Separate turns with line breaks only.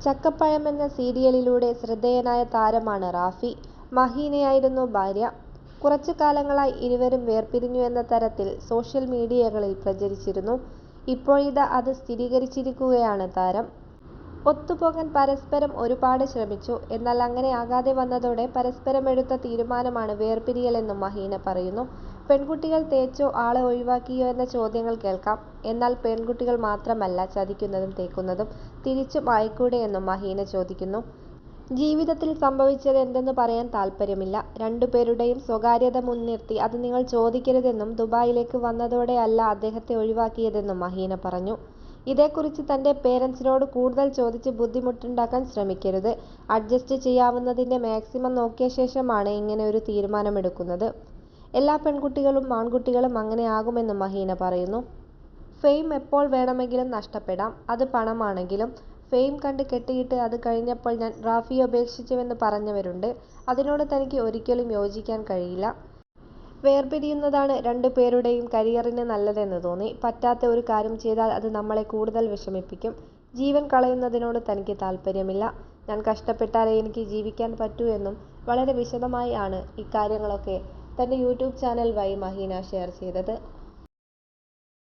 ചക്കപ്പഴം എന്ന സീരിയലിലൂടെ ശ്രദ്ധേയനായ താരമാണ് റാഫി. മഹീനയായിരുന്നു ഭാര്യ. കുറച്ചു കാലങ്ങളായി ഇരുവരും വേർപിരിഞ്ഞു എന്ന തരത്തിൽ സോഷ്യൽ മീഡിയകളിൽ പ്രചരിച്ചിരുന്നു. ഇപ്പോഴിതാ അത് സ്ഥിരീകരിച്ചിരിക്കുകയാണ് താരം. ഒത്തുപോകാൻ പരസ്പരം ഒരുപാട് ശ്രമിച്ചു. എന്നാൽ അങ്ങനെ ആകാതെ വന്നതോടെ പരസ്പരം എടുത്ത തീരുമാനമാണ് വേർപിരിയലെന്നും മഹീന പറയുന്നു. പെൺകുട്ടികൾ തേച്ചോ ആളെ ഒഴിവാക്കിയോ എന്ന ചോദ്യങ്ങൾ കേൾക്കാം. എന്നാൽ പെൺകുട്ടികൾ മാത്രമല്ല ചതിക്കുന്നതും തേക്കുന്നതും. തിരിച്ചും ആയിക്കൂടെ എന്നും മഹീന ചോദിക്കുന്നു. ജീവിതത്തിൽ സംഭവിച്ചത് എന്തെന്ന് പറയാൻ താൽപര്യമില്ല. രണ്ടുപേരുടെയും സ്വകാര്യത മുൻനിർത്തി അത് നിങ്ങൾ ചോദിക്കരുതെന്നും ദുബായിലേക്ക് വന്നതോടെയല്ല അദ്ദേഹത്തെ ഒഴിവാക്കിയതെന്നും മഹീന പറഞ്ഞു. ഇതേക്കുറിച്ച് തന്റെ പേരന്റ്സിനോട് കൂടുതൽ ചോദിച്ച് ബുദ്ധിമുട്ടുണ്ടാക്കാൻ ശ്രമിക്കരുത്. അഡ്ജസ്റ്റ് ചെയ്യാവുന്നതിന്റെ മാക്സിമം നോക്കിയ ശേഷമാണ് ഇങ്ങനെ ഒരു തീരുമാനമെടുക്കുന്നത്. എല്ലാ പെൺകുട്ടികളും ആൺകുട്ടികളും അങ്ങനെ ആകുമെന്നും മഹീന പറയുന്നു. ഫെയിം എപ്പോൾ വേണമെങ്കിലും നഷ്ടപ്പെടാം. അത് പണമാണെങ്കിലും. ഫെയിം കണ്ട് കെട്ടിയിട്ട് അത് കഴിഞ്ഞപ്പോൾ ഞാൻ റാഫിയെ ഉപേക്ഷിച്ചുവെന്ന് പറഞ്ഞവരുണ്ട്. അതിനോട് തനിക്ക് ഒരിക്കലും യോജിക്കാൻ കഴിയില്ല. വേർപിരിയുന്നതാണ് രണ്ടുപേരുടെയും കരിയറിന് നല്ലതെന്ന് തോന്നി. പറ്റാത്ത ഒരു കാര്യം ചെയ്താൽ അത് നമ്മളെ കൂടുതൽ വിഷമിപ്പിക്കും. ജീവൻ കളയുന്നതിനോട് തനിക്ക് താൽപര്യമില്ല. ഞാൻ കഷ്ടപ്പെട്ടാലേ എനിക്ക് ജീവിക്കാൻ പറ്റൂ എന്നും വളരെ വിശദമായി ആണ് ഇക്കാര്യങ്ങളൊക്കെ തന്റെ യൂട്യൂബ് ചാനൽ വഴി മഹീന ഷെയർ ചെയ്തത്.